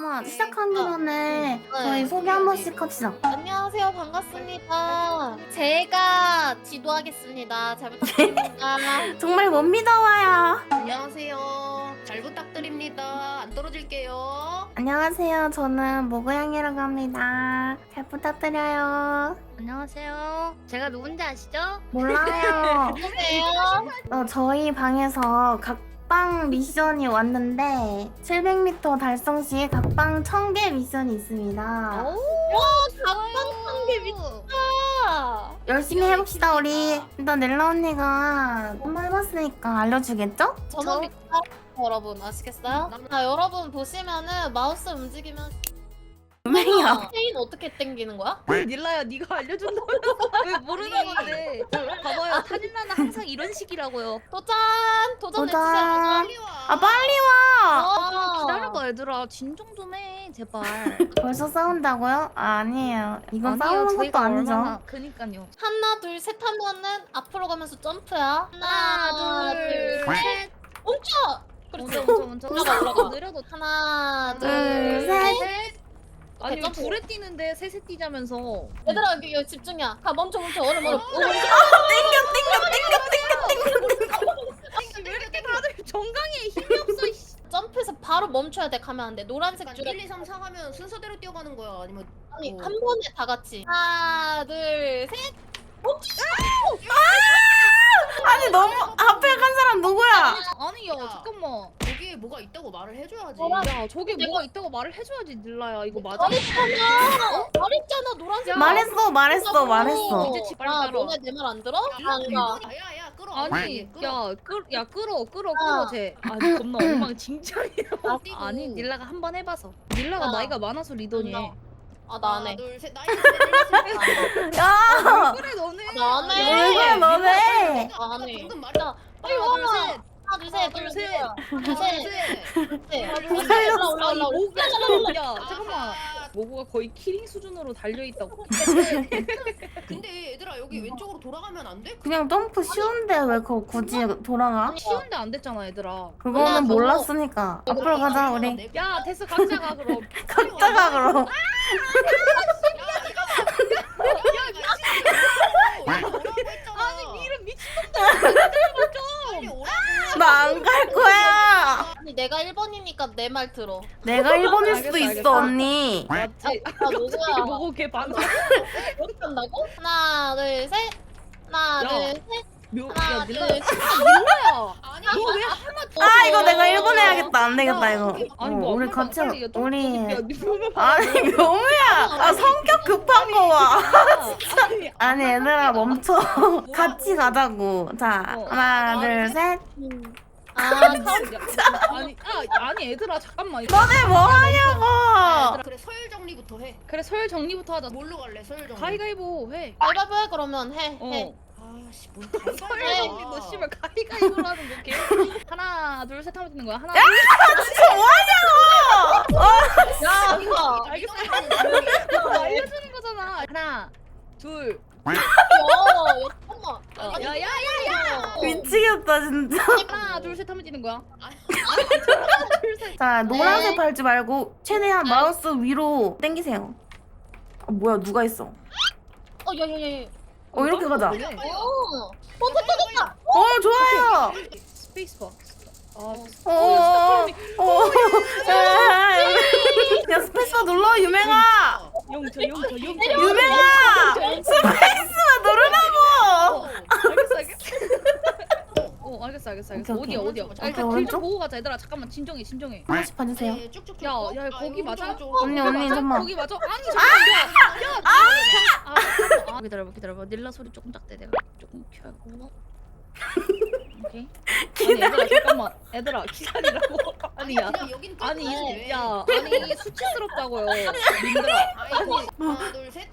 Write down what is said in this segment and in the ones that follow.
잠깐만 시작하기 전에 저희 네. 소개 한 번씩 합시다. 안녕하세요. 반갑습니다. 제가 지도하겠습니다. 잘 부탁드립니다. 정말 못 믿어와요. 안녕하세요. 잘 부탁드립니다. 안 떨어질게요. 안녕하세요. 저는 모고양이라고 합니다. 잘 부탁드려요. 안녕하세요. 제가 누군지 아시죠? 몰라요. 안녕하세요. 어, 저희 방에서 각 방 미션이 왔는데 700m 달성 시에 각방 1000개 미션이 있습니다. 와, 각방 게 미쳤다. 열심히 해봅시다 우리. 일단 넬라 언니가 한번 해봤으니까 알려주겠죠? 저는 믿다. 여러분 아시겠어요? 자, 여러분 보시면은 마우스 움직이면 분명히요. 체인 어떻게 당기는 거야? 닐라야 네가 알려준다면서 왜 모르는 건데 봐봐요 타닐라는 항상 이런 식이라고요 도전! 도전 도전. 빨리 와. 아 빨리 와. 어. 기다려봐 얘들아 진정 좀 해 제발 벌써 싸운다고요? 아, 아니에요. 이건 아니요, 싸우는 것도 저희가 아니죠. 얼마나 그니까요 하나 둘 셋 하면은 앞으로 가면서 점프야. 하나, 둘, 셋. 멈춰. 그렇지. 먼저 먼저 먼저 올라가, 올라가. 느려도 하나 둘. 아니 점프. 둘에 뛰는데 셋에 뛰자면서 얘들아 여기, 여기 집중이야. 가 멈춰 멈춰 얼음 얼음. 왜 이렇게 다들 정강이에 힘이 없어 이씨. 점프해서 바로 멈춰야 돼. 가면 안 돼. 노란색 줄에 1, 2, 3, 4 하면 순서대로 뛰어가는 거야. 아니면 아니 어. 한 번에 다 같이. 하나 둘 셋. 아니 너무 앞에 간 사람 누구야? 아니 야 야. 잠깐만 여기에 뭐가 있다고 말을 해줘야지. 야 저게 뭐가 있다고 말을 해줘야지 닐라야 이거 맞아? 말했잖아. 말했잖아 노란색. 말했어 말했어 말했어. 이제 집 빨리 아 따라. 너네 내 말 안 들어? 안 가. 야야 끌어. 아니 끌어. 야, 끌, 야 끌어 끌어 아. 끌어 쟤 아니 겁나 엉망진창이야 뛰고. 아니 닐라가 한 번 해봐서 닐라가 아. 나이가 많아서 리더니 안 아나 안 하나 해. 둘 셋 나이 셋. 야. 그래 너네 나 안 해. 왜 그래 너네? 아, 안 해. 방금 말했다. 빨리 와. 둘, 셋. 하나 둘 셋. 둘, 셋. 둘 셋. 셋. 셋. 살렸어. 올라 올라 아, 이 올라. 모구가 야 잠깐만 아하. 모구가 거의 키링 수준으로 달려 있다고 근데 얘들아 여기 왼쪽으로 돌아가면 안 돼? 그냥 점프 쉬운데 왜 그거 굳이 돌아가? 쉬운데 안 됐잖아 얘들아 그거는 몰랐으니까 앞으로 가자 우리. 야 됐어 각자 가 그럼 각자 가 그럼. 아니 이름 미친 빨리 오라고. 나 안 갈 거야. 아니 내가 1번이니까 내 말 들어. 내가 1번일 수도 알겠어, 있어 알겠어. 언니. 맞지? 아 갑자기 누구야? 모구 걔 반응 이렇게 한다고? 하나 둘 셋. 하나 야. 둘 셋. 묘, 하나 야 둘 셋. 닐라야 아니 너왜 하나 아 이거 내가 1번 해야겠다. 안 되겠다 야, 이거. 아니 어, 뭐 우리 엄마가 같이 우리. 아니 명우야. 아 성격 급한 거 봐. 아니, 아니 얘들아 멈춰. 같이 가자고. 자 어. 하나 둘 셋. 아 아니, 아, 아니 얘들아 잠깐만. 너네 뭐 하냐고. 그래 서열 정리부터 해. 그래 서열 정리부터 하자. 뭘로 갈래 서열 정리? 가위가위보 해. 가위바위보 해 그러면 해. 어. 해. 아씨 뭔 서열 가위바위보. 정리 너 씨발 가위가위보라는 거 개. 하나 둘셋 하면 되는 거야. 하나. 진짜 뭐 하냐고. 야 이거. 알겠어. 너 알려주는 거잖아. 하나 둘. 야. 어, 야야야야. 미치겠다 진짜. 하나 둘 셋 하면 되는 거야. 자 노란색 네. 밟지 말고 최대한 마우스 위로 당기세요. 어, 뭐야 누가 있어? 어 야 야야. 어 이렇게 가자. 어. 어 됐다 됐다. 어 좋아요. 스페이스바. 아, 어. 어. 야 스페이스 눌러 유명아. 영차 영차 영차. 유명아. 스페이스 누르라고. 알겠어 알겠어. 어 알겠어. 오케이, 어디야 오케이. 어디야. 오케이, 아, 일단 오른쪽? 길좀 보고 가자 얘들아. 잠깐만 진정해 진정해. 하나씩 봐주세요. 네, 쭉쭉 야, 쭉. 야, 아, 거기 맞아? 언니 언니? 잠만. 거기 맞아? 아니 잠깐만 야! 야! 아! 아, 아, 기다려봐 기다려봐 닐라 소리 조금 작대 내가 조금 켜고 오케이 아니 얘들아 잠깐만 얘들아 기다리라고 아니 야 아니 이-? 야 아니 수치스럽다고요 님들아 하나 둘셋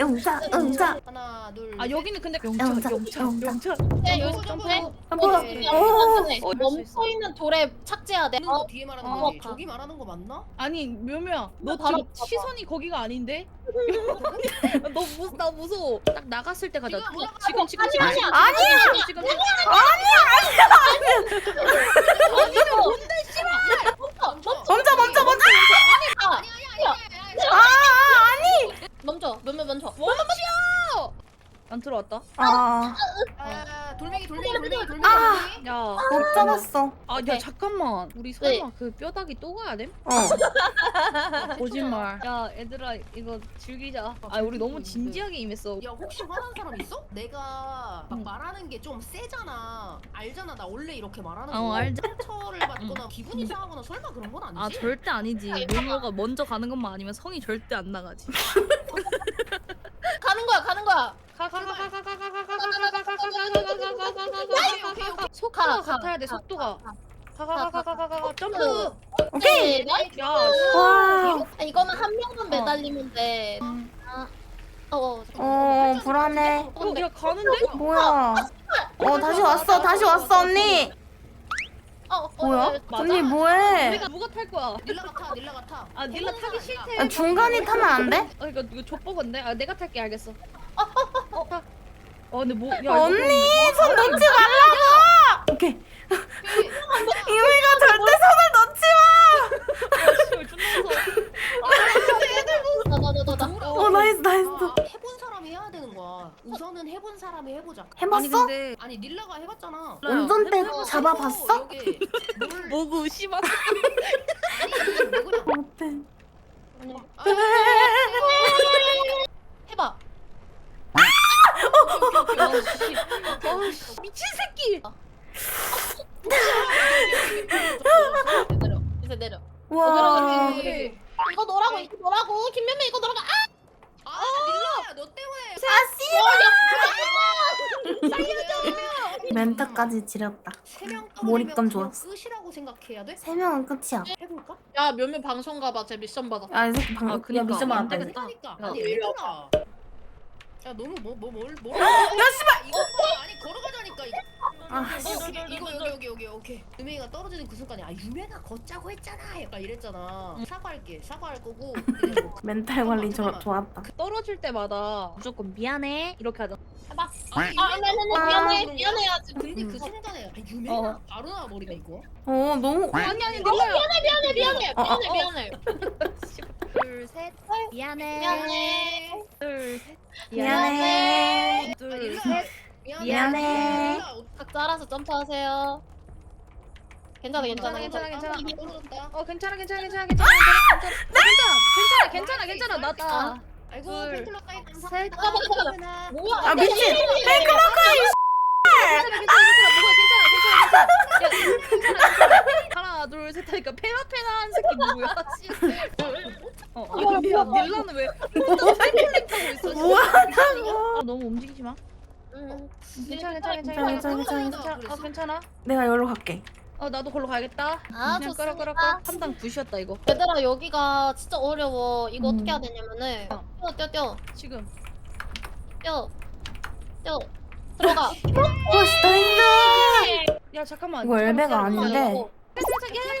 응자 응자. 하나 둘아 셋. 여기는 근데 영차, 영차 영차 네 점프, 여기서 점프. 점프해. 점프. 어. 점프해. 어, 멈춰 있는 돌에 착지해야 돼. 거 뒤에 말하는 어, 거지 가. 저기 말하는 거 맞나? 아니 묘묘야 너 바로 지금. 시선이 거기가 아닌데? 너 무서 나 무서워 딱 나갔을 때 가자 지금 어. 지금 지금 지금 아니야, 아니야. 지금 지금 아니야. 아니 뭔데 멈춰 멈춰 멈춰 温不温妥？ 들어왔다. 아, 아, 돌멩이 돌멩이 돌멩이 돌멩이 아! 돌멩이. 야, 못 잡았어. 아, 야. 잠깐만. 우리 설마 그 뼈다귀 또 가야 돼? 어. 거짓말. 야, 얘들아 이거 즐기자. 아, 우리 너무 진지하게 임했어. 야 혹시 화난 사람 있어? 내가 막 응. 말하는 게 좀 세잖아. 알잖아 나 원래 이렇게 말하는 어, 거. 알지. 상처를 받거나 기분이 상하거나 설마 그런 건 아니지? 아 절대 아니지. 룰러가 먼저 가는 것만 아니면 성이 절대 안 나가지. 가는 거야 가는 거야. 속도가 가, 가, 같아야 돼. 가, 속도가. 가, 가가가가가가 점프. 오케이. 네. 야. 와. 아, 이거는 한 명만 매달리면 돼. 음. 어, 어, 어, 불안해. 어, 야 가는데? 뭐야? 어, 다시 왔어. 다시 왔어, 언니. 어, 어, 뭐야? 어, 맞아? 언니 뭐해? 내가 누가 탈 거야? 닐라가 타 닐라가 타. 아 닐라 타기 싫대. 아, 중간에 타면 안 돼? 아 이거 이거 족보건데? 아 내가 탈게 알겠어. 어 타. 어 근데 뭐? 야, 언니, 손 놓지 말라고. 오케이. 이미가 절대 손을 놓지 마. 나, 나, 나. 어, 나이스, 나이스. 아, 해본 사람이 해야 되는 거야. 우선은 해본 사람이 해보자. 아니 해봤어? 근데 아니 닐라가 해봤잖아. 운전대 해봐. 잡아봤어? 여기 뭘 뭐고 씨발. 아니 이게 뭐냐? 어때? 아, 해봐. 미친 새끼. 내려. 이제 내려. 와. 오케이. 이거 너라고, 이거 너라고. 김면면 이거 너라고. 아! 아너 때문에. 멘트까지 지렸다. 세명 몰입감 좋았어. 끝이라고 생각해야 돼? 세 명은 끝이야. 해볼까? 야, 면면 방송 가봐. 제 미션 받아. 야, 이 새끼 방금 아, 야, 그니까. 미션 안 받았다. 되겠다. 그러니까 야. 아니 얘들아. 야 너무 뭐뭐뭘 뭘? 야 씨발 이거 봐. 아니 걸어가자니까 이거. 아, 어, 오케이, 이거 여기 여기 여기 오케이. 유명이가 떨어지는 그 순간에 아 유명아 걷자고 했잖아. 약간 이랬잖아. 사과할게 사과할 거고. 뭐 멘탈 관리 저, 좋았다. 떨어질 때마다 무조건 미안해 이렇게 하자. 해봐. 아니, 아, 네, 네, 네. 아. 미안해. 미안해야지. 근데 음. 그 순간에 아, 유명아 어. 바로 나와버리네 이거. 어, 너무. 아니 아니 닐라야. 미안해, 미안해. 어, 어, 미안해, 미안해. 둘셋 미안해. 미안해. 둘셋 미안해. 둘셋 미안해. 각자 알아서 점프하세요. 괜찮아, 괜찮아, 괜찮아, 괜찮아. 이미 떨어졌다. 어 괜찮아 괜찮아 괜찮아 괜찮아 괜찮아 괜찮아 괜찮아 괜찮아 괜찮아 나 아 이고 둘, 팬클럽 가입 셋. 감사합니다. 뭐야? 아, 미친. 괜찮아 괜찮아 괜찮아 뭐야 괜찮아 괜찮아 괜찮아 야 괜찮아 괜찮아 하나 둘 셋 하니까 페라페라 한 새끼 누구야 씨. 어 아니 야 닐라는 왜 혼자 사이클링 타고 있어 씨. 뭐하냐고. 아, 너무 움직이지 마 음. 괜찮아 괜찮아 괜찮아 괜찮아, 괜찮아, 괜찮아 어 괜찮아 내가 여기로 갈게. 어 나도 걸로 가야겠다 아, 그냥 좋습니다. 한당 부시였다 이거 얘들아 여기가 진짜 어려워. 이거 음. 어떻게 해야 되냐면은 어. 뛰어 뛰어 뛰어 지금 뛰어 뛰어 들어가. 와, 씨, 나이스. 야 잠깐만 이거 엘베가 잠깐만, 아닌데.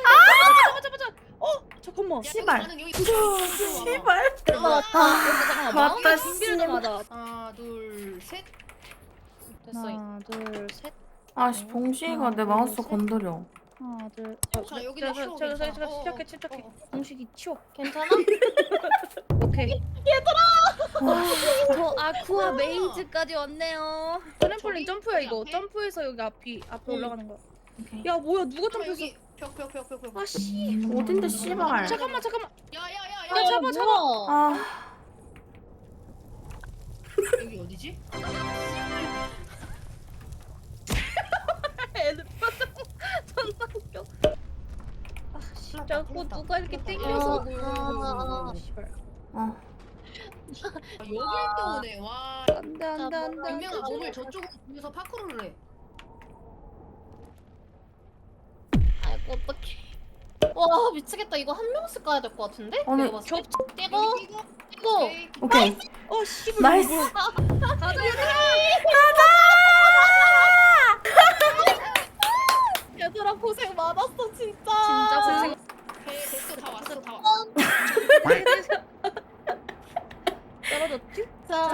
아! 맞아 맞아. 어 잠깐만. 씨발. 씨발. 씨발. 들어가. 잠깐만. 마음의 맞다, 준비를 좀 하자. 하나 둘 셋. 됐어. 하나 둘 셋. 아씨, 봉식이가 내 마우스 건드려. 하나 둘. 자, 여기다 치워, 저저 괜찮아. 저 어, 침착해 어, 침착해. 어, 어. 공식이 치워. 괜찮아? 오케이. 와, 저 아쿠아 메이즈까지 왔네요. 트램폴린 점프야 이거. 점프해서 여기 앞이 앞에 응. 올라가는 거야. 오케이. 야 뭐야 누가 아, 점프했어? 여기 벽벽벽벽벽. 아 씨. 어딘데, 씨발. 잠깐만 잠깐만. 야야야야. 야, 잡아, 잡아. 아, 여기 어디지? 자꾸 누가 이렇게 땡겨서. 아, 씨발. 어. 아, 여길 또 오네. 와. 안돼 안돼 안돼. 유명아 몸을 저쪽으로 돌려서 파크로를 해. 아이고 어떡해. 와 미치겠다. 이거 한 명씩 가야 될 것 같은데? 아니, 내가 봤을 때. 뛰고 여기 끼고. 뛰고. 오케이. 오케이. 어 씨발. 나이스. 이거. 가자 얘들아. 얘들아 고생 많았어 진짜. 진짜 고생. 떨어졌지? 자,